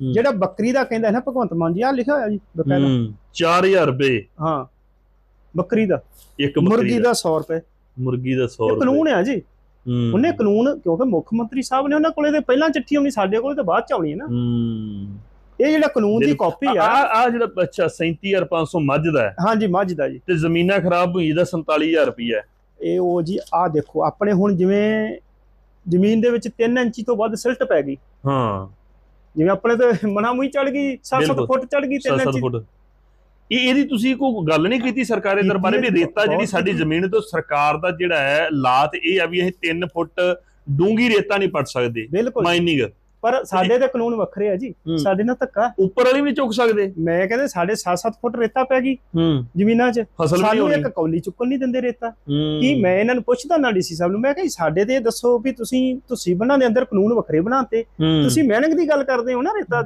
ਜਿਹੜਾ ਬੱਕਰੀ ਦਾ ਕਹਿੰਦਾ ਹੈ ਨਾ ਭਗਵੰਤ ਮਾਨ ਜੀ ਆ ਲਿਖਿਆ ਹੋਇਆ ਜੀ ਬਕਾਇਦਾ ਹੂੰ 4000 ਰੁਪਏ। ਹਾਂ ਬੱਕਰੀ ਦਾ। ਇੱਕ ਮੁਰਗੀ ਦਾ। 100 ਰੁਪਏ। ਮੁਰਗੀ ਦਾ 100 ਇਹ ਰੁਪਏ। ਕਾਨੂੰਨ ਆ ਜੀ। ਉਹਨੇ ਕਾਨੂੰਨ ਕਿਉਂਕਿ ਮੁੱਖ ਮੰਤਰੀ ਸਾਹਿਬ ਨੇ ਉਹਨਾਂ ਕੋਲੇ ਤੇ ਪਹਿਲਾਂ ਚਿੱਠੀ ਆਉਣੀ ਸਾਡੇ ਕੋਲੇ ਤੇ ਬਾਅਦ ਚ ਆਉਣੀ ਹੈ ਨਾ। ਇਹ ਜਿਹੜਾ ਕਾਨੂੰਨ ਦੀ। ਕਾਪੀ ਆ। ਆ ਆ ਜਿਹੜਾ ਅੱਛਾ 37500 ਮੱਝ ਦਾ ਹੈ। ਹਾਂਜੀ ਮੱਝ ਦਾ ਜੀ। ਤੇ ਜ਼ਮੀਨਾਂ ਖਰਾਬ ਹੋਈ ਦਾ 47000 ਰੁਪਇਆ ਇਹ ਉਹ ਜੀ ਆ ਦੇਖੋ ਆਪਣੇ ਹੁਣ ਜਿਵੇਂ ਜ਼ਮੀਨ ਦੇ ਵਿੱਚ 3 ਇੰਚੀ ਤੋਂ ਵੱਧ ਸਿਲਟ ਪੈ ਗਈ। ਹਾਂ। ਜਿਵੇਂ ਆਪਣੇ ਤੇ ਮਨਾ ਮੂੰਹ ਚੜ ਗਈ 7-7 ਬਿਲਕੁਲ। ਫੁੱਟ ਚੜ ਗਈ 3 7 ਇੰਚੀ ਇਹ ਇਹਦੀ ਤੁਸੀਂ ਕੋਈ ਗੱਲ ਨਹੀਂ ਕੀਤੀ ਸਰਕਾਰੀ ਦਰਬਾਰੇ ਵੀ ਰੇਤਾ ਜਿਹੜੀ ਸਾਡੀ। ਜ਼ਮੀਨ ਤੋਂ ਸਰਕਾਰ ਦਾ ਜਿਹੜਾ ਹੈ ਲਾਤ ਇਹ ਆ ਵੀ ਇਹ 3 ਫੁੱਟ ਡੂੰਗੀ ਰੇਤਾ ਨਹੀਂ ਪੜ ਸਕਦੇ ਮਾਈਨਿੰਗ ਪਰ ਸਾਡੇ ਤੇ ਕਾਨੂੰਨ ਵੱਖਰੇ ਆ ਜੀ। ਸਾਡੇ ਨਾਲ ਧੱਕਾ। ਉੱਪਰ ਵਾਲੀ ਵੀ ਚੁੱਕ ਸਕਦੇ। ਮੈਂ ਕਹਿੰਦੇ ਸਾਡੇ 7-7 ਫੁੱਟ ਰੇਤਾ ਪੈ ਗਈ ਜ਼ਮੀਨਾਂ 'ਚ। ਫਸਲ ਵੀ ਨਹੀਂ ਸਾਨੂੰ ਹੋਣੀ। ਇੱਕ ਕੌਲੀ ਚੁੱਕਣ ਨਹੀਂ ਦਿੰਦੇ ਰੇਤਾ। ਕੀ ਮੈਂ ਇਹਨਾਂ ਨੂੰ ਪੁੱਛਦਾ ਨਾ ਡੀਸੀ ਸਾਹਿਬ ਨੂੰ ਮੈਂ ਕਿਹਾ ਜੀ, ਸਾਡੇ ਤੇ ਦੱਸੋ ਵੀ ਤੁਸੀਂ ਤੁਸੀਂ ਬਣਾ ਦੇ ਅੰਦਰ ਕਾਨੂੰਨ ਵੱਖਰੇ ਬਣਾਤੇ। ਤੁਸੀਂ ਮਿਹਨਤ ਦੀ ਗੱਲ ਕਰਦੇ ਹੋ ਨਾ ਰੇਤਾ ਦੀ।